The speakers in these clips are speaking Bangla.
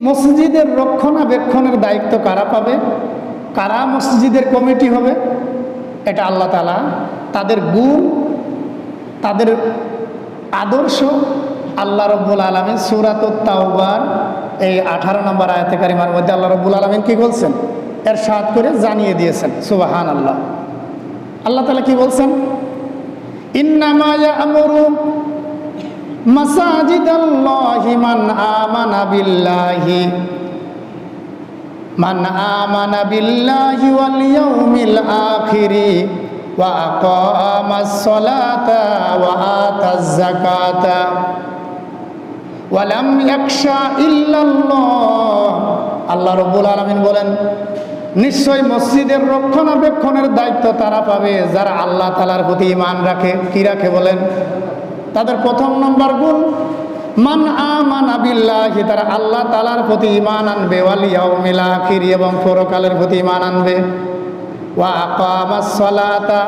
মসজিদের রক্ষণাবেক্ষণের দায়িত্ব কারা পাবে? কারা মসজিদের কমিটি হবে? এটা আল্লাহ তালা তাদের গুণ, তাদের আদর্শ আল্লাহ রব্বুল আলমিন সুরাত তাওবার এই আঠারো নম্বর আয়াতে কারিমার মধ্যে আল্লাহ রব্বুল আলমিন কী বলছেন? এর সাথ করে জানিয়ে দিয়েছেন সুবাহান আল্লাহ আল্লাহ তালা কি বলছেন? ইন্নামায়া আমরু মাসাজিদ আল্লাহি মান আমানা বিল্লাহি। মান আমানা বিল্লাহি ওয়াল ইয়াউমিল আখিরি ওয়া আকামাস সালাতা ওয়া আতাজ যাকাতা। ওয়া লাম ইয়াখশা ইল্লাল্লাহ। আল্লাহ রাব্বুল আলামিন বলেন, নিশ্চয় মসজিদের রক্ষণাবেক্ষণের দায়িত্ব তারা পাবে, যারা আল্লাহ তালার প্রতি ইমান রাখে। কি রাখে বলেন? তাদের প্রথম নম্বর গুণ, মান আমান আবিল্লাহি তারা আল্লাহ তালার প্রতি ইমান আনবে ওয়ালিয়াউমিল আখির এবং পরকালের প্রতি ইমান আনবে। ওয়া আকামাস সালাতা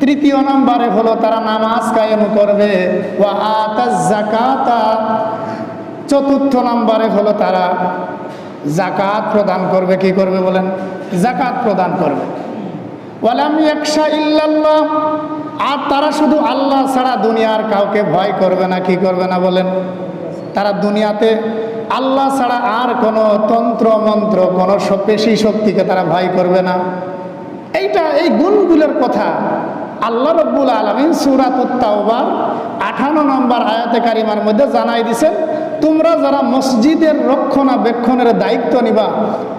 তৃতীয় নম্বরে হলো, তারা নামাজ কায়েম করবে ওয়া আতাজ যাকাতা চতুর্থ নম্বরে হলো, তারা জাকাত প্রদান করবে কি করবে বলেন? জাকাত প্রদান করবে। ওয়ালাম ইয়াকশা ইল্লাল্লাহ আর তারা শুধু আল্লাহ ছাড়া দুনিয়ার কাউকে ভয় করবে না, কি করবে না বলেন? তারা দুনিয়াতে আল্লাহ ছাড়া আর কোনো তন্ত্র, মন্ত্র, কোনো পেশি শক্তিকে তারা ভয় করবে না। এইটা, এই গুণগুলোর কথা আল্লাহ রব্বুল আলমিন সুরাতুত্তাওবার আঠান্ন নম্বর আয়াতে কারিমার মধ্যে জানাই দিছেন তোমরা যারা মসজিদের রক্ষণাবেক্ষণের দায়িত্ব নিবা,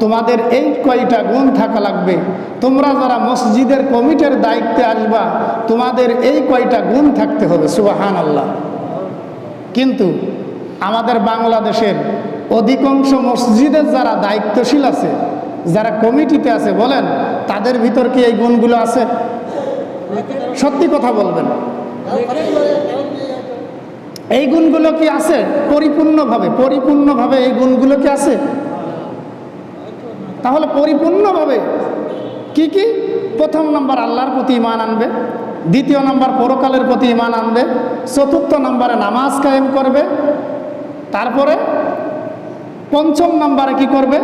তোমাদের এই কয়টা গুণ থাকা লাগবে। তোমরা যারা মসজিদের কমিটির দায়িত্বে আসবা, তোমাদের এই কয়টা গুণ থাকতে হবে সুবাহান আল্লাহ কিন্তু আমাদের বাংলাদেশের অধিকাংশ মসজিদের যারা দায়িত্বশীল আছে, যারা কমিটিতে আছে, বলেন, তাদের ভিতর কি এই গুণগুলো আছে? সত্যি কথা বলবেন। এই গুণগুলো কি আছে? পরিপূর্ণভাবে পরিপূর্ণভাবে এই গুণগুলো কি আছে? তাহলে পরিপূর্ণভাবে কি কি? প্রথম নম্বর আল্লাহর প্রতি ইমান আনবে, দ্বিতীয় নম্বর পরকালের প্রতি ইমান আনবে, চতুর্থ নম্বরে নামাজ কায়েম করবে, তারপরে পঞ্চম নম্বরে কি করবে?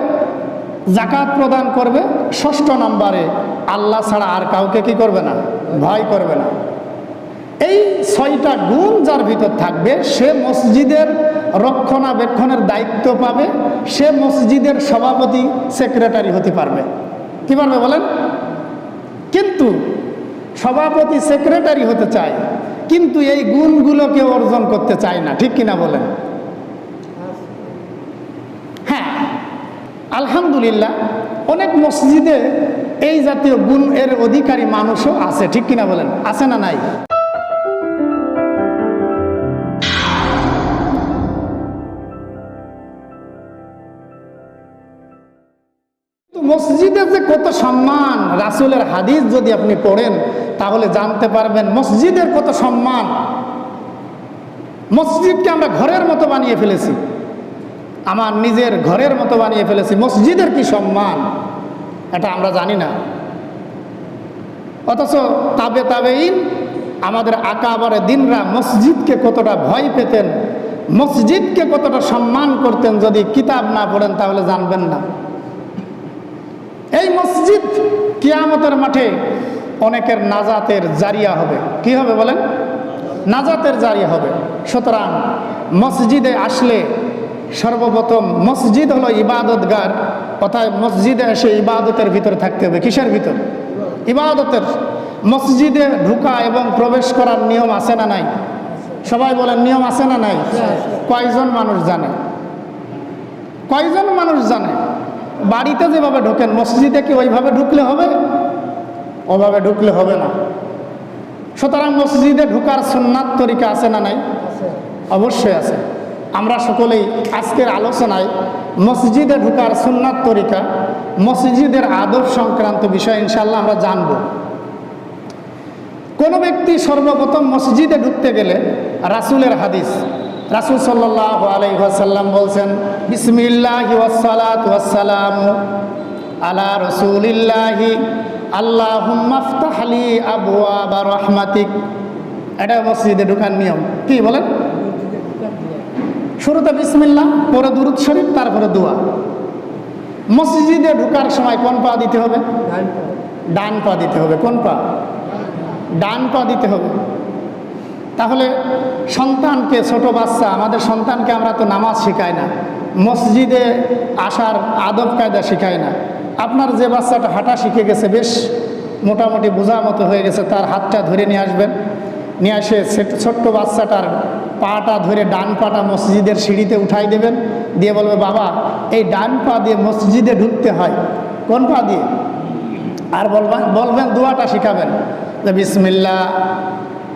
জাকাত প্রদান করবে, ষষ্ঠ নম্বরে আল্লাহ ছাড়া আর কাউকে কি করবে না? ভয় করবে না। এই ছয়টা গুণ যার ভিতর থাকবে, সে মসজিদের রক্ষণাবেক্ষণের দায়িত্ব পাবে, সে মসজিদের সভাপতি, সেক্রেটারি হতে পারবে। কি পারবে বলেন? কিন্তু সভাপতি, সেক্রেটারি হতে চায়, কিন্তু এই গুণগুলোকে অর্জন করতে চায় না, ঠিক কিনা বলেন? হ্যাঁ আলহামদুলিল্লাহ, অনেক মসজিদে এই জাতীয় গুণ এর অধিকারী মানুষও আছে, ঠিক কিনা বলেন? আছে না নাই? তো মসজিদে যে কত সম্মান, রাসূলের হাদিস যদি আপনি পড়েন, তাহলে জানতে পারবেন মসজিদের কত সম্মান। মসজিদকে আমরা ঘরের মতো বানিয়ে ফেলেছি। আমার নিজের ঘরের মতো বানিয়ে ফেলেছি। মসজিদের কি সম্মান? এটা আমরা জানি না। অথচ তাবে তাবেইন আমাদের আকাবারে দিনরা মসজিদকে কতটা ভয় পেতেন, মসজিদকে কতটা সম্মান করতেন, যদি কিতাব না পড়েন, তাহলে জানবেন না। এই মসজিদ কিয়ামতের মাঠে অনেকের নাজাতের জারিয়া হবে। কি হবে বলেন? নাজাতের জারিয়া হবে। সুতরাং মসজিদে আসলে সর্বপ্রথম মসজিদ হলো ইবাদতগার অর্থাৎ মসজিদে এসে ইবাদতের ভিতরে থাকতে হবে। কিসের ভিতর? ইবাদতের। মসজিদে ঢুকা এবং প্রবেশ করার নিয়ম আছে না নাই? সবাই বলেন, নিয়ম আছে না নাই? কয়জন মানুষ জানে? কয়জন মানুষ জানে? বাড়িতে যেভাবে ঢোকেন, মসজিদে কি ওইভাবে ঢুকলে হবে? ওভাবে ঢুকলে হবে না। সুতরাং মসজিদে ঢুকার সুন্নাত তরিকা আছে না নাই? অবশ্যই আছে। আমরা সকলেই আজকের আলোচনায় মসজিদে ঢুকার সুন্নাত তরিকা, মসজিদের আদব সংক্রান্ত বিষয় ইনশাল্লাহ আমরা জানব। কোনো ব্যক্তি সর্বপ্রথম মসজিদে ঢুকতে গেলে রাসুলের হাদিস রাসূল সাল্লাল্লাহু আলাইহি ওয়াসাল্লাম বলছেন বিসমিল্লাহি ওয়াসসালাতু ওয়াসসালামু আলা রাসূলিল্লাহি আল্লাহুম্মা আফতাহলি আবওয়াবা রহমাতিক। এটা মসজিদে ঢুকার নিয়ম। কি বলেন? শুরুতে বিসমিল্লা পরে দুরুদ শরীফ তারপরে দোয়া। মসজিদে ঢুকার সময় কোন পা দিতে হবে? ডান পা দিতে হবে। কোন পা? ডান পা দিতে হবে। তাহলে সন্তানকে, ছোট বাচ্চা, আমাদের সন্তানকে আমরা তো নামাজ শেখাই না, মসজিদে আসার আদব কায়দা শেখাই না। আপনার যে বাচ্চাটা হাঁটা শিখে গেছে, বেশ মোটামুটি বোঝা মতো হয়ে গেছে, তার হাতটা ধরে নিয়ে আসবেন। নিয়ে ছোট- ছোট্ট বাচ্চাটার পাটা ধরে ডান পাটা মসজিদের সিঁড়িতে উঠাই দেবেন। দিয়ে বলবে, বাবা, এই ডান পা দিয়ে মসজিদে ঢুকতে হয়। কোন পা দিয়ে? আর বলবেন বলবেন, দোয়াটা শিখাবেন। বিসমিল্লা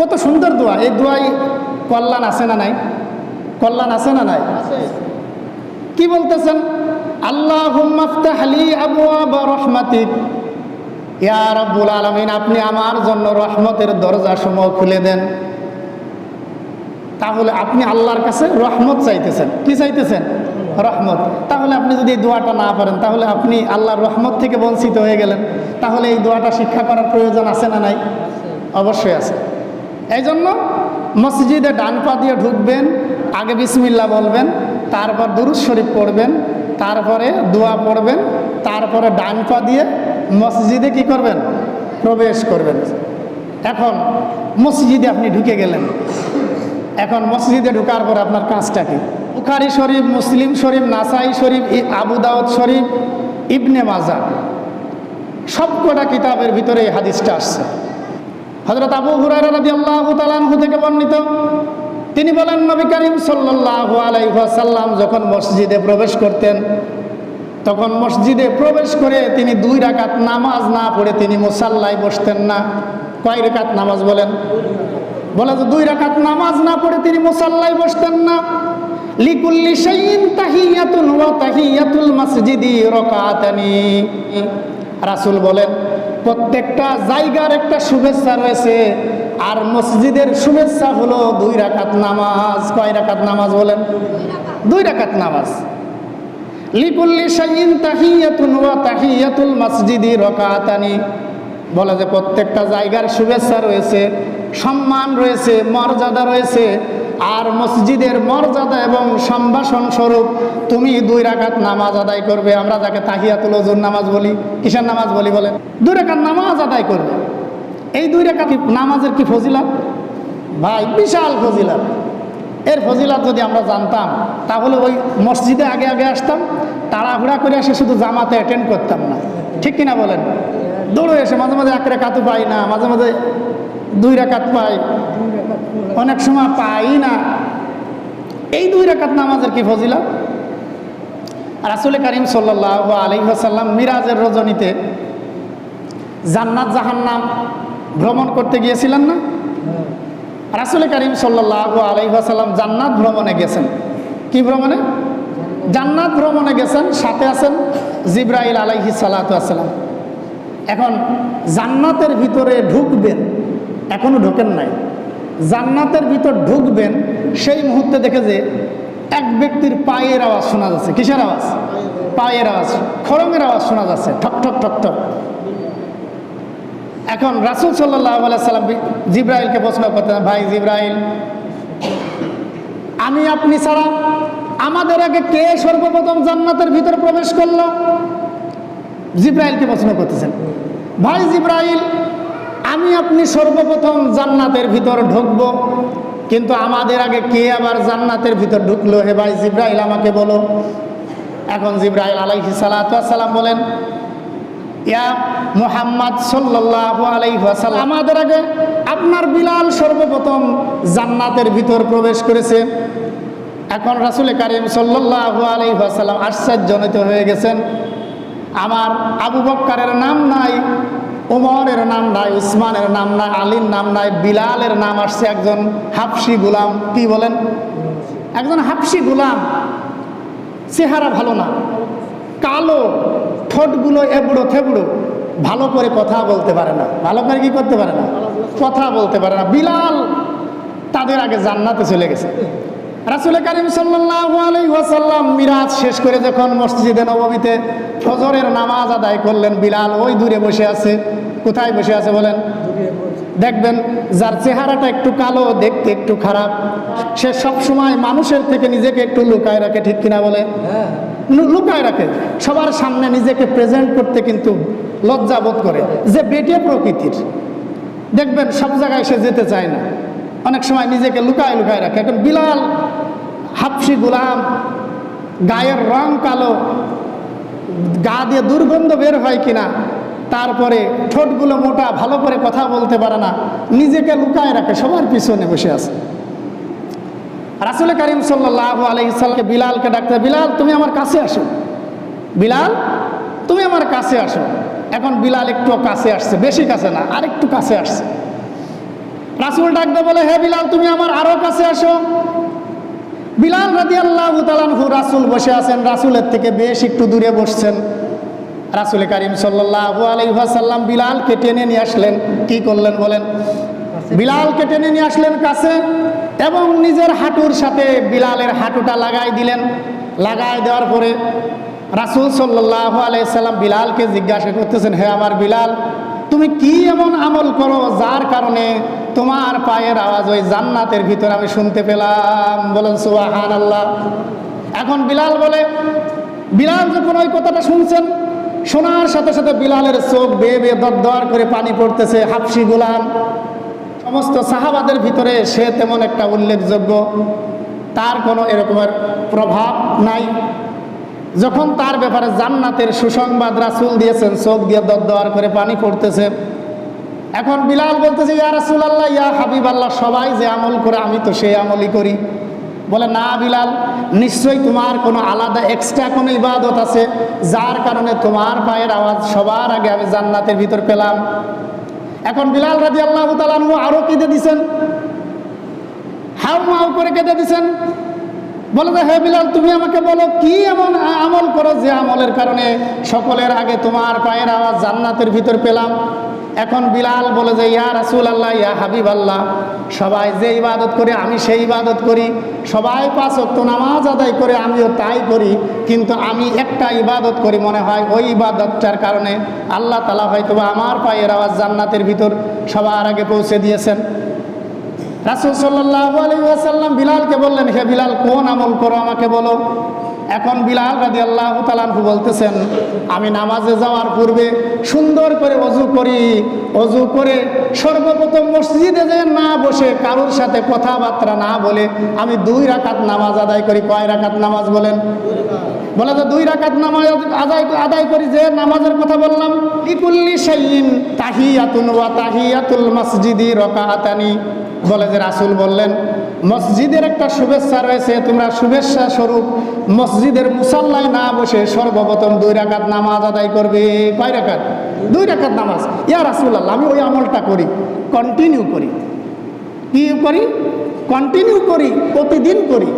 কত সুন্দর দোয়া। এই দোয়াই কল্যাণ আছে না নাই? কল্যাণ আছে না নাই? কি বলতেছেন? আল্লাহ আলী আবু রহমাতিক। ইয়া রব্বুল আলমিন আপনি আমার জন্য রহমতের দরজা সমূহ খুলে দেন। তাহলে আপনি আল্লাহর কাছে রহমত চাইতেছেন। কি চাইতেছেন? রহমত। তাহলে আপনি যদি এই দোয়াটা না পারেন তাহলে আপনি আল্লাহর রহমত থেকে বঞ্চিত হয়ে গেলেন। তাহলে এই দোয়াটা শিক্ষা করার প্রয়োজন আছে না নাই? অবশ্যই আছে। এই জন্য মসজিদে ডান পা দিয়ে ঢুকবেন, আগে বিসমিল্লা বলবেন, তারপর দুরুদ শরীফ পড়বেন, তারপরে দোয়া পড়বেন, তারপরে ডান পা দিয়ে মসজিদে কি করবেন? প্রবেশ করবেন। এখন মসজিদে আপনি ঢুকে গেলেন। এখন মসজিদে ঢুকার পর আপনার কাজটা কি? বুখারি শরীফ, মুসলিম শরীফ, নাসাই শরীফ, ই- আবু দাউদ শরীফ, ইবনে মাজা সবকটা কিতাবের ভিতরে এই হাদিসটা আসছে। হজরত আবু হুরায়রা রাদিয়াল্লাহু তাআলা আনহু থেকে বর্ণিত। তিনি বলেন, নবী করিম সাল্লাল্লাহু আলাইহি ওয়াসাল্লাম যখন মসজিদে প্রবেশ করতেন, তখন মসজিদে প্রবেশ করে তিনি দুই রাকাত নামাজ না পড়ে তিনি মুসাল্লায় বসতেন না। কয় রাকাত নামাজ বলেন? বলে যে দুই রাকাত নামাজ না পড়ে তিনি মুসাল্লায় বসতেন না। রাসূল বলেন প্রত্যেকটা জায়গার একটা শুভেচ্ছা রয়েছে। আর মসজিদের শুভেচ্ছা হলো দুই রাকাত নামাজ। কয় রাকাত নামাজ বলেন? দুই রাকাত নামাজ। লিকুল্লি শাইইন তাহিয়াতুন ওয়া তাহিয়াতুল মসজিদি রাকাতানি। বলে যে প্রত্যেকটা জায়গার শুভেচ্ছা রয়েছে, সম্মান রয়েছে, মর্যাদা রয়েছে। আর মসজিদের মর্যাদা এবং সম্ভাষণ স্বরূপ তুমি দুই রাকাত নামাজ আদায় করবে। আমরা যাকে তাহিয়াতুল ওজুর নামাজ বলি, কিসের নামাজ বলি বলে দুই রাকাত নামাজ আদায় করবে। এই দুই কি- নামাজের কি ফজিলাত? ভাই, বিশাল ফজিলাত। এর ফজিলাত যদি আমরা জানতাম, তাহলে ওই মসজিদে আগে আগে আসতাম, তাড়াহুড়া করে এসে শুধু জামাতে অ্যাটেন্ড করতাম না। ঠিক কিনা বলেন? দৌড়ে এসে মাঝে মাঝে এক রেখাতও পাই না, মাঝে মাঝে দুই রেখাত পাই। অনেক সময় পাই না। এই দুই রেখাত নামাজের কি ফজিলাত? রাসুল করিম সাল্লাহ আলী সাল্লাম মিরাজের রজনীতে জান্নাত জাহান্নাম ভ্রমণ করতে গিয়েছিলেন না? রাসুল করিম সাল্লাহ আলাইসাল্লাম জান্নাত ভ্রমণে গেছেন। কি ভ্রমণে? জান্নাত ভ্রমণে গেছেন, সাথে আছেন জিব্রাইল আলাইহি সালাতাম এখন জান্নাতের ভিতরে ঢুকবেন, এখনও ঢোকেন নাই। জান্নাতের ভিতর ঢুকবেন, সেই মুহূর্তে দেখে যে এক ব্যক্তির পায়ের আওয়াজ শোনা যাচ্ছে। কিসের আওয়াজ? পায়ের আওয়াজ খরমের আওয়াজ শোনা যাচ্ছে। ঠক ঠক ঠক ঠক। এখন রাসুল সাল্লাম জিব্রাইলকে প্রশ্ন করতেন, ভাই জিব্রাইল, আমি আপনি ছাড়া আমাদের আগে কে সর্বপ্রথম জান্নাতের ভিতরে প্রবেশ করল? জিব্রাইলকে প্রশ্ন করতেছেন, ভাই জিব্রাইল আমি আপনি সর্বপ্রথম জান্নাতের ভিতর ঢুকবো। কিন্তু আমাদের আগে কে আবার জান্নাতের ভিতর ঢুকলো? হে ভাই জিব্রাইল আমাকে বলো। এখন জিব্রাইল আলাইহি সালাম বলেন, ইয়া মুহাম্মদ সাল্লাল্লাহু আলাইহি ওয়াসাল্লাম। আমাদের আগে আপনার বিলাল সর্বপ্রথম জান্নাতের ভিতর প্রবেশ করেছে। এখন রাসূল কারীম সাল্লাল্লাহু আলাইহি ওয়াসাল্লাম আশ্চর্যজনিত হয়ে গেছেন। আমার আবু বক্কারের নাম নাই ওমরের নাম নাই, উসমানের নাম নাই, আলীর নাম নাই, বিলালের নাম আসছে একজন হাফসি গোলাম। কি বলেন? একজন হাফসি গোলাম। চেহারা ভালো না। কালো, ঠোঁটগুলো এবড়ো থেবড়ো। ভালো করে কথা বলতে পারে না। ভালো করে কি করতে পারে না? কথা বলতে পারে না। বিলাল তাদের আগে জান্নাতে চলে গেছে। রাসুল করিম ওয়াসাল্লাম মিরাজ শেষ করে যখন মসজিদে নববীতে ফজরের নামাজ আদায় করলেন বিলাল ওই দূরে বসে আছে। কোথায় বসে আছে বলেন? দেখবেন যার চেহারাটা একটু কালো দেখতে একটু খারাপ। সে সব সময় মানুষের থেকে নিজেকে একটু লুকায় রাখে ঠিক কিনা বলে? লু- লুকায় রাখে। সবার সামনে নিজেকে প্রেজেন্ট করতে কিন্তু লজ্জা বোধ করে। যে বেটে প্রকৃতির। দেখবেন সব জায়গায় সে যেতে চায় না। অনেক সময় নিজেকে লুকায় লুকায় রাখে। এখন বিলাল হাফসি গোলাম, গায়ের রং কালো, গা দিয়ে দুর্গন্ধ বের হয় কিনা, তারপরে ঠোঁটগুলো মোটা, ভালো করে কথা বলতে পারে না, নিজেকে লুকায় রাখে, সবার পিছনে বসে আছে। রাসুল করিম সাল্লাহ আলহিসাল্লামকে বিলালকে ডাকতে, বিলাল, তুমি আমার কাছে আসো। বিলাল, তুমি আমার কাছে আসো। এখন বিলাল একটু কাছে আসছে, বেশি কাছে না আর একটু কাছে আসছে। রাসুল ডাকতে বলে, হে বিলাল, তুমি আমার আরও কাছে আসো। বিলাল রাদি আল্লাহ তালানহু রাসুল বসে আছেন, রাসুলের থেকে বেশ একটু দূরে বসছেন। রাসুল করিম সাল্লাহ আলহাসাল্লাম বিলালকে টেনে নিয়ে আসলেন। কি করলেন বলেন? বিলালকে টেনে নিয়ে আসলেন কাছে এবং নিজের হাঁটুর সাথে বিলালের হাঁটুটা লাগাই দিলেন। লাগাই দেওয়ার পরে রাসুল সাল্লাহ আলাইসাল্লাম বিলালকে জিজ্ঞাসা করতেছেন, হে আমার বিলাল, তুমি কি এমন আমল করো যার কারণে তোমার পায়ের আওয়াজ ওই জান্নাতের ভিতরে আমি শুনতে পেলাম। বলেন সুবাহান আল্লাহ এখন বিলাল বলে, বিলাল যখন ওই কথাটা শুনছেন, শোনার সাথে সাথে বিলালের চোখ বেয়ে বেয়ে দর করে পানি পড়তেছে, হাফসি গোলাম। সমস্ত সাহাবাদের ভিতরে সে তেমন একটা উল্লেখযোগ্য। তার কোনো এরকমের প্রভাব নাই। যখন তার ব্যাপারে জান্নাতের সুসংবাদ রাসুল দিয়েছেন, চোখ দিয়ে দর করে পানি পড়তেছে এখন বিলাল বলতেছে, ইয়া রাসুল আল্লাহ ইয়া হাবিব আল্লাহ সবাই যে আমল করে আমি তো সেই আমলই করি। বলে, না বিলাল, নিশ্চয়ই তোমার কোনো আলাদা এক্সট্রা কোনো ইবাদত আছে, যার কারণে তোমার পায়ের আওয়াজ সবার আগে আমি জান্নাতের ভিতর পেলাম। এখন বিলাল রাজি আল্লাহ তালানু আরও কেঁদে দিছেন। হাউ মাউ করে কেঁদে দিছেন। বলে যে, হে বিলাল, তুমি আমাকে বলো, কি এমন আমল করো যে আমলের কারণে সকলের আগে তোমার পায়ের আওয়াজ জান্নাতের ভিতর পেলাম? এখন বিলাল বলে যে, ইয়া রাসুল আল্লাহ ইয়া হাবিব আল্লাহ সবাই যে ইবাদত করে, আমি সেই ইবাদত করি। সবাই পাঁচ অক্ত নামাজ আদায় করে, আমিও তাই করি। কিন্তু আমি একটা ইবাদত করি, মনে হয় ওই ইবাদতটার কারণে আল্লাহ তালা হয়তো আমার পায়ের আওয়াজ জান্নাতের ভিতর সবার আগে পৌঁছে দিয়েছেন। রাসুল সাল্লাহ আসাল্লাম বিলালকে বললেন, হে বিলাল, কোন আমল করো আমাকে বলো। এখন বিলাল রাজি আল্লাহ তালানহু বলতেছেন, আমি নামাজে যাওয়ার পূর্বে সুন্দর করে অজু করি। অজু করে সর্বপ্রথম মসজিদে যে না বসে কারোর সাথে কথাবার্তা না বলে আমি দুই রাকাত নামাজ আদায় করি। কয় রাকাত নামাজ বলেন? বলে যে, দুই রাকাত নামাজ আদায় আদায় করি যে নামাজের কথা বললাম। ইকুল্লি সাইন তাহিয়াতুন ওয়া তাহিয়াতুল মসজিদি রকাহাতানি বলে যে রাসুল বললেন, মসজিদের একটা শুভেচ্ছা রয়েছে, তোমরা শুভেচ্ছা স্বরূপ মসজিদের মুসাল্লায় না বসে সর্বপ্রথম দুই রাকাত নামাজ আদায় করবে। কয় রাকাত? দুই রাকাত নামাজ। ইয়া রাসুল আল্লাহ আমি ওই আমলটা করি কন্টিনিউ করি। কি করি? কন্টিনিউ করি, প্রতিদিন করি।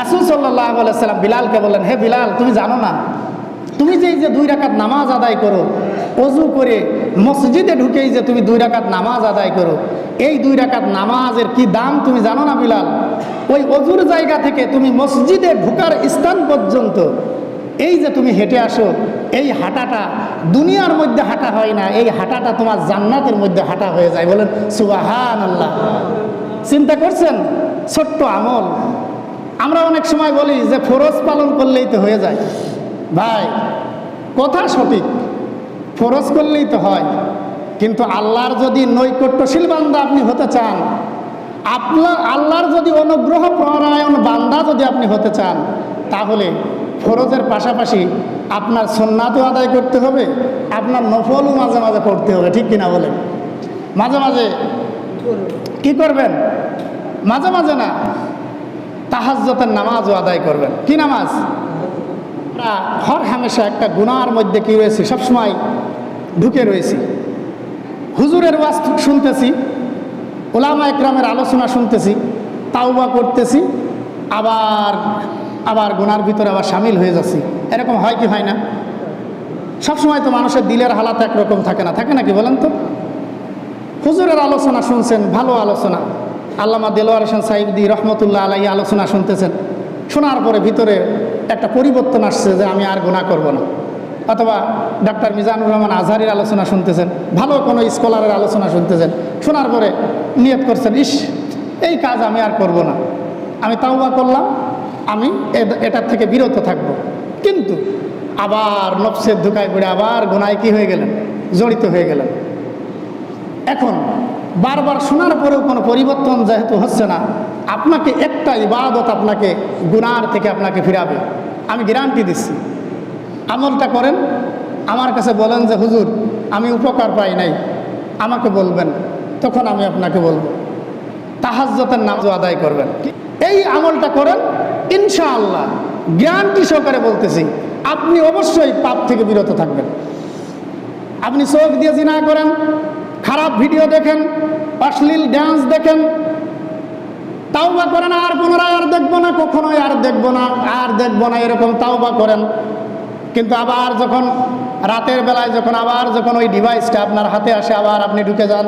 রাসুল সাল্লাহ সাল্লাম বিলালকে বললেন, হে বিলাল, তুমি জানো না? তুমি যে এই যে দুই রাকাত নামাজ আদায় করো অজু করে মসজিদে ঢুকেই যে তুমি দুই রাকাত নামাজ আদায় করো। এই দুই রাকাত নামাজের কি দাম তুমি জানো না বিলাল? ওই অজুর জায়গা থেকে তুমি মসজিদে ঢুকার স্থান পর্যন্ত এই যে তুমি হেঁটে আসো, এই হাঁটাটা দুনিয়ার মধ্যে হাঁটা হয় না, এই হাঁটাটা তোমার জান্নাতের মধ্যে হাঁটা হয়ে যায়। বলেন সুবাহান আল্লাহ চিন্তা করছেন? ছোট্ট আমল। আমরা অনেক সময় বলি যে ফরজ পালন করলেই তো হয়ে যায়। ভাই, কথা সঠিক। ফরজ করলেই তো হয়। কিন্তু আল্লাহর যদি নৈকট্যশীল বান্দা আপনি হতে চান, আপনার, আল্লাহর যদি অনুগ্রহ পরায়ণ বান্দা যদি আপনি হতে চান, তাহলে ফরজের পাশাপাশি আপনার সন্ন্যাতও আদায় করতে হবে, আপনার নফলও মাঝে মাঝে পড়তে হবে, ঠিক কিনা বলেন? মাঝে মাঝে কি করবেন? মাঝে মাঝে না তাহাজ্জতের নামাজও আদায় করবেন। কি নামাজ? আমরা হর হামেশা একটা গুনার মধ্যে কি রয়েছে? সবসময় ঢুকে রয়েছি। হুজুরের ওয়াজ শুনতেছি, ওলামা একরামের আলোচনা শুনতেছি, তাওবা করতেছি, আবার আবার গুনার ভিতরে আবার সামিল হয়ে যাচ্ছি। এরকম হয় কি হয় না? সবসময় তো মানুষের দিলের হালাত একরকম থাকে না। থাকে নাকি বলেন তো? হুজুরের আলোচনা শুনছেন, ভালো আলোচনা। আল্লামা দেলোয়ার হোসেন সাহিবদি রহমতুল্লাহ আলাই আলোচনা শুনতেছেন। শোনার পরে ভিতরে একটা পরিবর্তন আসছে যে আমি আর গুণা করব না। অথবা ডাক্তার মিজানুর রহমান আজহারির আলোচনা শুনতেছেন, ভালো কোনো স্কলারের আলোচনা শুনতেছেন, শোনার পরে নিয়ত করছেন, ইস, এই কাজ আমি আর করব না। আমি তাও তাওবা করলাম, আমি এটার থেকে বিরত থাকব। কিন্তু আবার নফসের ধুকায় পড়ে আবার গোনায় কি হয়ে গেলেন? জড়িত হয়ে গেলেন। এখন বারবার শোনার পরেও কোনো পরিবর্তন যেহেতু হচ্ছে না, আপনাকে একটা ইবাদত আপনাকে গুনার থেকে আপনাকে ফিরাবে। আমি গ্যারান্টি দিচ্ছি। আমলটা করেন, আমার কাছে বলেন যে, হুজুর, আমি উপকার পাই নাই। আমাকে বলবেন, তখন আমি আপনাকে বলব। তাহাজ্জতের নামাজ আদায় করবেন। এই আমলটা করেন, ইনশাআল্লাহ গ্যারান্টি সহকারে বলতেছি, আপনি অবশ্যই পাপ থেকে বিরত থাকবেন। আপনি চোখ দিয়ে জিনা করেন খারাপ ভিডিও দেখেন, অশ্লীল ডান্স দেখেন, তাওবা করেন, আর পুনরায় আর দেখব না, কখনোই আর দেখব না, আর দেখব না, এরকম তাওবা করেন। কিন্তু আবার যখন, রাতের বেলায় যখন, আবার যখন ওই ডিভাইসটা আপনার হাতে আসে, আবার আপনি ঢুকে যান,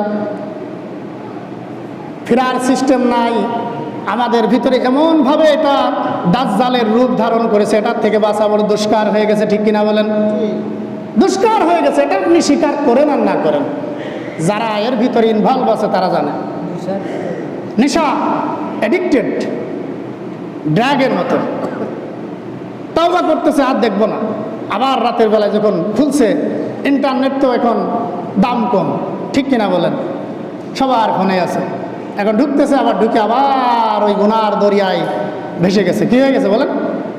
ফেরার সিস্টেম নাই। আমাদের ভিতরে এমনভাবে এটা দাজ্জালের রূপ ধারণ করেছে, এটার থেকে বাঁচা বড় দুষ্কার হয়ে গেছে, ঠিক কিনা বলেন? দুষ্কার হয়ে গেছে, এটা আপনি স্বীকার করেন আর না করেন। যারা এর ভিতরে ইনভলভ আছে, তারা জানে। নেশা অ্যাডিক্টেড ড্রাগের মতো। তাওবা করতেছে, আর দেখব না। আবার রাতের বেলায় যখন খুলছে ইন্টারনেট তো এখন দাম কম। ঠিক কিনা বলেন? সবার ফোনে আছে। এখন ঢুকতেছে, আবার ঢুকে আবার ওই গুনার দরিয়ায় ভেসে গেছে। কি হয়ে গেছে বলেন?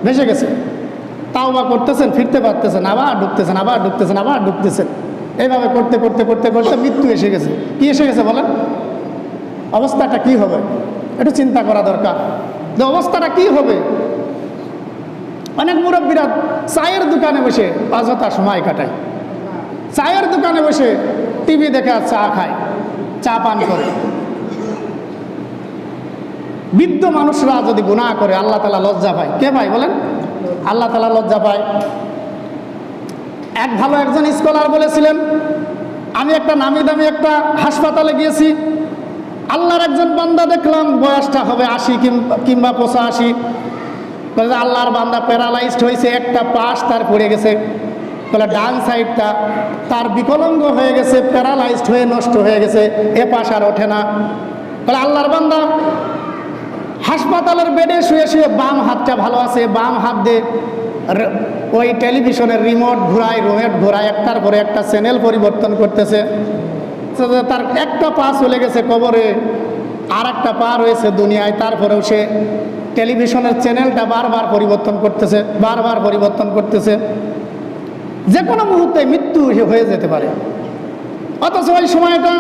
ভেসে গেছে। তাও বা করতেছেন, ফিরতে পারতেছেন, আবার ঢুকতেছেন আবার ঢুকতেছেন আবার ঢুকতেছেন। এইভাবে করতে করতে করতে করতে মৃত্যু এসে গেছে। কি এসে গেছে বলেন? অবস্থাটা কি হবে? একটু চিন্তা করা দরকার। যে অবস্থাটা কি হবে? অনেক মুরব্বীরা চায়ের দোকানে বসে অযথা সময় কাটায়। চায়ের দোকানে বসে টিভি দেখে চা খায়, চা পান করে। বৃদ্ধ মানুষরা যদি গুনাহ করে, আল্লাহ তালা লজ্জা পায়। কে ভাই বলেন? আল্লাহ তালা লজ্জা পায়। এক ভালো একজন স্কলার বলেছিলেন, আমি একটা নামি দামি একটা হাসপাতালে গিয়েছি, আল্লাহর একজন বান্দা দেখলাম, বয়সটা হবে আশি কিংবা পঁচাশি। আল্লাহর বান্দা প্যারালাইজড হয়েছে, একটা পাশ তার পড়ে গেছে। বলে ডান সাইডটা তার বিকলঙ্গ হয়ে গেছে প্যারালাইজড হয়ে নষ্ট হয়ে গেছে, এ পাশ আর ওঠে না। বলে আল্লাহর বান্দা হাসপাতালের বেডে শুয়ে শুয়ে বাম হাতটা ভালো আছে, বাম হাত দিয়ে ওই টেলিভিশনের রিমোট ঘোরায় রোমেট ঘোরায়, একটার পরে একটা চ্যানেল পরিবর্তন করতেছে। তার একটা পা চলে গেছে কবরে আর একটা পা রয়েছে দুনিয়ায়, তারপরেও সে টেলিভিশনের চ্যানেলটা বারবার পরিবর্তন করতেছে, বারবার পরিবর্তন করতেছে। যে কোনো মুহূর্তে মৃত্যু হয়ে যেতে পারে। অথচ ওই সময়টা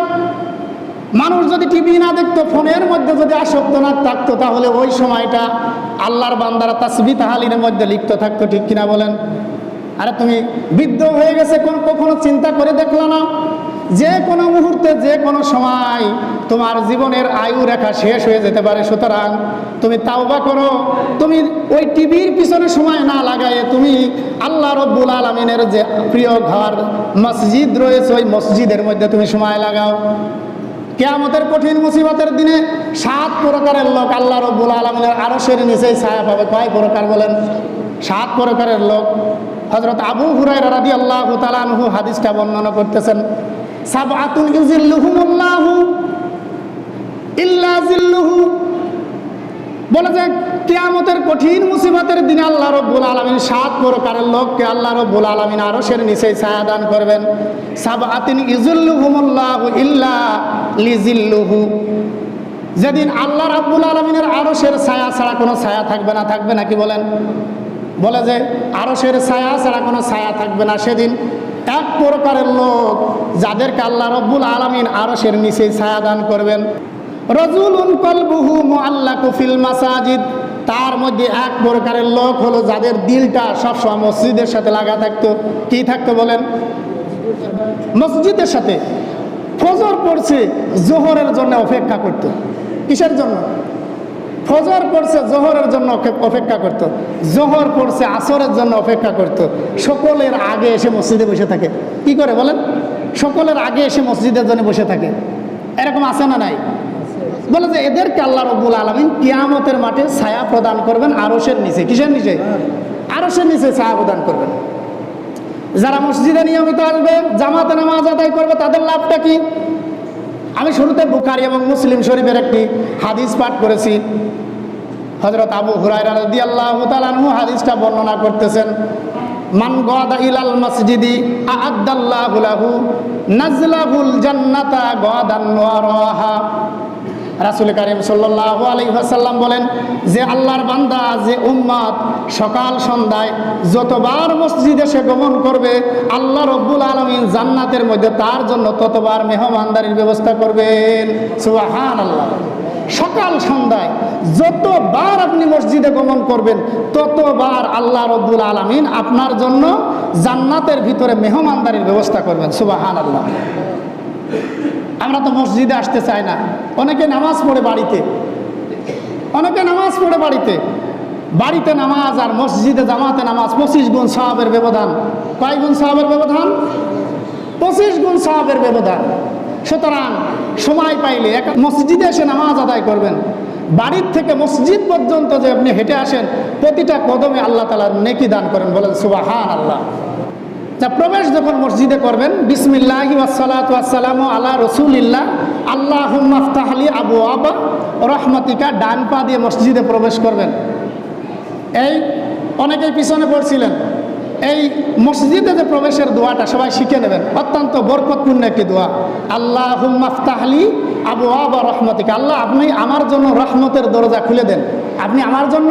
মানুষ যদি টিভি না দেখতো, ফোনের মধ্যে যদি আসক্ত না থাকতো, তাহলে ওই সময়টা আল্লাহর বান্দারা তাসবি তাহালিনের মধ্যে লিপ্ত থাকতো, ঠিক কিনা বলেন? আরে তুমি বৃদ্ধ হয়ে গেছে, কোন কখনো চিন্তা করে দেখল না? যে কোনো মুহূর্তে, যে কোনো সময় তোমার জীবনের আয়ু রেখা শেষ হয়ে যেতে পারে, সুতরাং তুমি তাওবা করো। তুমি ওই টিভির পিছনে সময় না লাগায়ে তুমি আল্লাহ রব্বুল আলমিনের যে প্রিয় ঘর, মসজিদ রয়েছে, ওই মসজিদের মধ্যে তুমি সময় লাগাও। কেয়ামতের কঠিন মুসিবতের দিনে সাত প্রকারের লোক আল্লাহ রব্বুল আরও সেনে নিচেই ছায়া পাবে। কয় প্রকার বলেন? সাত প্রকারের লোক। হজরত আবু হুরাই রাদি আল্লাহ তালানহু হাদিসটা বর্ণনা করতেছেন সাব আতুল ইউজিল্লুহুমুল্লাহু ইল্লা জিল্লুহু বলে যে, কেয়ামতের কঠিন মুসিবতের দিনে আল্লাহ রব্বুল আলমিন সাত প্রকারের লোককে আল্লাহ রব্বুল আলমিন আরশের নিচে ছায়া দান করবেন। লিজিল্লুহু যেদিন আল্লাহ রাব্বুল আলমিনের আরশের ছায়া ছাড়া কোনো ছায়া থাকবে না থাকবে না কি বলেন? বলে যে, আরশের ছায়া ছাড়া কোনো ছায়া থাকবে না। সেদিন এক প্রকারের লোক যাদেরকে আল্লাহ রব্বুল আলমিন আরশের নিচে ছায়া দান করবেন। রজুলুন কলবুহু মুআল্লাকু ফিল মাসাজিদ। তার মধ্যে এক প্রকারের লোক হলো যাদের দিলটা সবসময় মসজিদের সাথে লাগা থাকতো। কি থাকতো বলেন? মসজিদের সাথে। ফজর পড়ছে, জোহরের জন্য অপেক্ষা করতো। কিসের জন্য? ফজর পড়ছে, জোহরের জন্য অপে- অপেক্ষা করত। জোহর পড়ছে, আসরের জন্য অপেক্ষা করত। সকলের আগে এসে মসজিদে বসে থাকে। কি করে বলেন? সকলের আগে এসে মসজিদের জন্য বসে থাকে। এরকম আছে না নাই? বলে যে এদেরকে আল্লাহ রব্বুল আলমিন কিয়ামতের মাঠে ছায়া প্রদান করবেন আরসের নিচে। কিসের নিচে? আরসের নিচে ছায়া প্রদান করবেন। যারা মসজিদে নিয়মিত আসবে, জামাতে নামাজ আদায় করবে, তাদের লাভটা কি? আমি শুরুতে বুকারি এবং মুসলিম শরীফের একটি হাদিস পাঠ করেছি। হজরত আবু হুরায়রা রাদিয়াল্লাহু তাআলা আনহু হাদিসটা বর্ণনা করতেছেন, মান গাদা ইলাল মসজিদি আ'আদ্দাল্লাহু লাহু নাজলাহুল জান্নাতা গাদান রাসুল করিম সাল্লাল্লাহু আলাইহি ওয়াসাল্লাম বলেন, যে আল্লাহর বান্দা, যে উম্মত সকাল সন্ধ্যায় যতবার মসজিদে সে গমন করবে, আল্লাহ রব্বুল আলমিন জান্নাতের মধ্যে তার জন্য ততবার মেহমানদারির ব্যবস্থা করবেন। সুবাহান আল্লাহ সকাল সন্ধ্যায় যতবার আপনি মসজিদে গমন করবেন, ততবার আল্লাহ রব্বুল আলমিন আপনার জন্য জান্নাতের ভিতরে মেহমানদারির ব্যবস্থা করবেন। সুবাহান আল্লাহ আমরা তো মসজিদে আসতে চাই না। অনেকে নামাজ পড়ে বাড়িতে। অনেকে নামাজ পড়ে বাড়িতে। বাড়িতে নামাজ আর মসজিদে জামাতে নামাজ পঁচিশ গুণ সাহাবের ব্যবধান। কয় গুণ সাহাবের ব্যবধান? পঁচিশ গুণ সাহাবের ব্যবধান। সুতরাং সময় পাইলে এক মসজিদে এসে নামাজ আদায় করবেন। বাড়ির থেকে মসজিদ পর্যন্ত যে আপনি হেঁটে আসেন, প্রতিটা কদমে আল্লাহ তালা নেকি দান করেন। বলেন সুবাহান আল্লাহ তা প্রবেশ যখন মসজিদে করবেন, বিসমিল্লাহি ওয়াসালাত ওয়াসালাম আলা রসুলিল্লাহ আল্লাহ মাফতাহলি আবু আবা রহমতিকা ডান পা দিয়ে মসজিদে প্রবেশ করবেন। এই অনেকেই পিছনে পড়ছিলেন। এই মসজিদে যে প্রবেশের দোয়াটা সবাই শিখে নেবেন। অত্যন্ত বরকতপূর্ণ একটি দোয়া। আল্লাহ মাফতাহলি আবু আবা রহমতিকা। আল্লাহ, আপনি আমার জন্য রহমতের দরজা খুলে দেন। আপনি আমার জন্য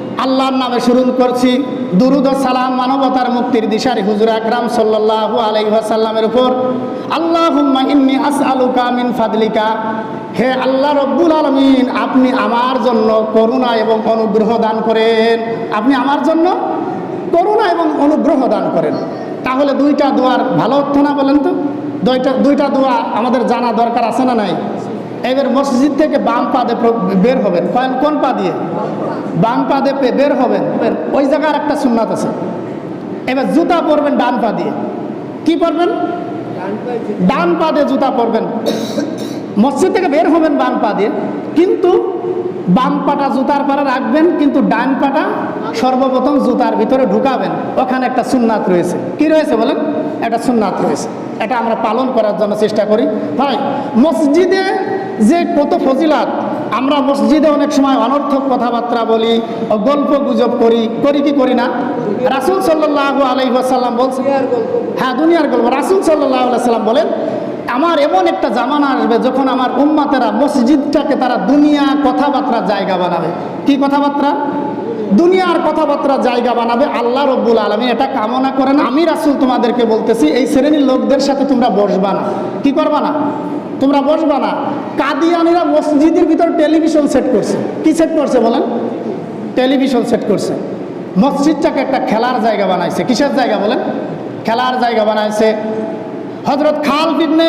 আল্লাহর নামে শুরু করছি। দুরুদ সালাম মানবতার মুক্তির দিশারি। হুজুর আকরাম সাল্লাল্লাহু আলাইহি ওয়াসাল্লামের উপর। আল্লাহুম্মা ইন্নী আসআলুকা মিন ফাদলিকা। হে আল্লাহ রব্বুল আলমিন, আপনি আমার জন্য করুণা এবং অনুগ্রহ দান করেন। আপনি আমার জন্য করুণা এবং অনুগ্রহ দান করেন। তাহলে দুইটা দোয়ার ভালো অর্থ না বলেন তো? দুইটা দুইটা দোয়া আমাদের জানা দরকার আছে না নাই? এবার মসজিদ থেকে বাম পা দিয়ে বের হবেন। কোন কোন পা দিয়ে? বাম পা দিয়ে বের হবেন। ওই জায়গার একটা সুন্নাত আছে। এবার জুতা পরবেন ডান পা দিয়ে। কি পরবেন? ডান পা দিয়ে জুতা পরবেন। মসজিদ থেকে বের হবেন বাম পা দিয়ে। কিন্তু বাম পাটা জুতার পাড়ে রাখবেন, কিন্তু ডান পাটা সর্বপ্রথম জুতার ভিতরে ঢুকাবেন। ওখানে একটা সুন্নাত রয়েছে। কি রয়েছে বলেন? একটা সুন্নাত রয়েছে। এটা আমরা পালন করার জন্য চেষ্টা করি। ভাই, মসজিদে যে কত ফজিলাত আমরা মসজিদে অনেক সময় অনর্থক কথাবার্তা বলি গল্প গুজব করি করি কি করি না? রাসুল সাল্লাহ আলাইসাল্লাম বলছে হ্যাঁ দুনিয়ার গল্প। রাসুল সাল্লাহ সাল্লাম বলেন আমার এমন একটা জামানা আসবে যখন আমার উম্মাতেরা মসজিদটাকে তারা দুনিয়া কথাবার্তার জায়গা বানাবে। কি কথাবার্তা? দুনিয়ার কথাবার্তা জায়গা বানাবে আল্লাহ রব্বুল আলমী এটা কামনা করেন আমি রাসুল তোমাদেরকে বলতেছি এই শ্রেণির লোকদের সাথে তোমরা বসবা না। কি করবা না? তোমরা বসবা না। কাদিয়ানিরা মসজিদের ভিতর টেলিভিশন সেট করছে। কি সেট করছে বলেন? টেলিভিশন সেট করছে। মসজিদটাকে একটা খেলার জায়গা বানাইছে। কিসের জায়গা বলেন? খেলার জায়গা বানাইছে। হজরত খাল বিবনে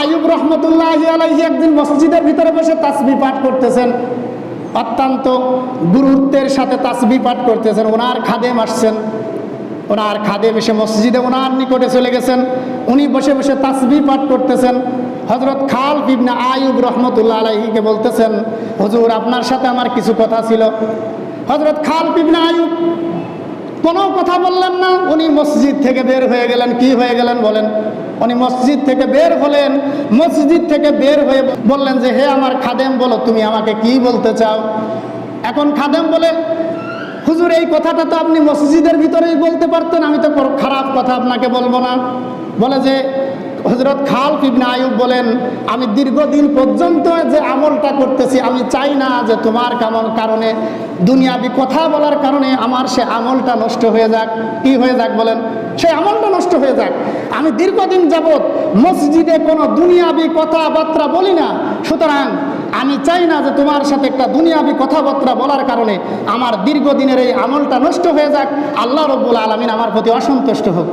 আয়ুব রহমতুল্লাহ আলাইহি একদিন মসজিদের ভিতরে বসে তাসবি পাঠ করতেছেন। অত্যন্ত গুরুত্বের সাথে তাসবি পাঠ করতেছেন। ওনার খাদেম আসছেন। ওনার খাদেম এসে মসজিদে ওনার নিকটে চলে গেছেন। উনি বসে বসে তাসবি পাঠ করতেছেন। হজরত খাল বিবনে আয়ুব রহমতুল্লাহ আলাইহিকে বলতেছেন, হজুর, আপনার সাথে আমার কিছু কথা ছিল। হজরত খাল বিবনে আয়ুব কোনো কথা বললেন না। উনি মসজিদ থেকে বের হয়ে গেলেন। কি হয়ে গেলেন বলেন? উনি মসজিদ থেকে বের হলেন। মসজিদ থেকে বের হয়ে বললেন যে, হে আমার খাদেম, বলো তুমি আমাকে কি বলতে চাও? এখন খাদেম বলে, হুজুর, এই কথাটা তো আপনি মসজিদের ভিতরেই বলতে পারতেন। আমি তো খারাপ কথা আপনাকে বলব না। বলে যে হজরত খাল ইবনে আয়ুব বলেন, আমি দীর্ঘদিন পর্যন্ত যে আমলটা করতেছি, আমি চাই না যে তোমার কেমন কারণে, দুনিয়াবি কথা বলার কারণে আমার সে আমলটা নষ্ট হয়ে যাক। কি হয়ে যাক বলেন? সেই আমলটা নষ্ট হয়ে যাক। আমি দীর্ঘদিন যাবৎ মসজিদে কোনো দুনিয়াবি কথাবার্তা বলি না। সুতরাং আমি চাই না যে তোমার সাথে একটা দুনিয়াবি কথাবার্তা বলার কারণে আমার দীর্ঘদিনের এই আমলটা নষ্ট হয়ে যাক। আল্লাহ রব্বুল আলমিন আমার প্রতি অসন্তুষ্ট হোক।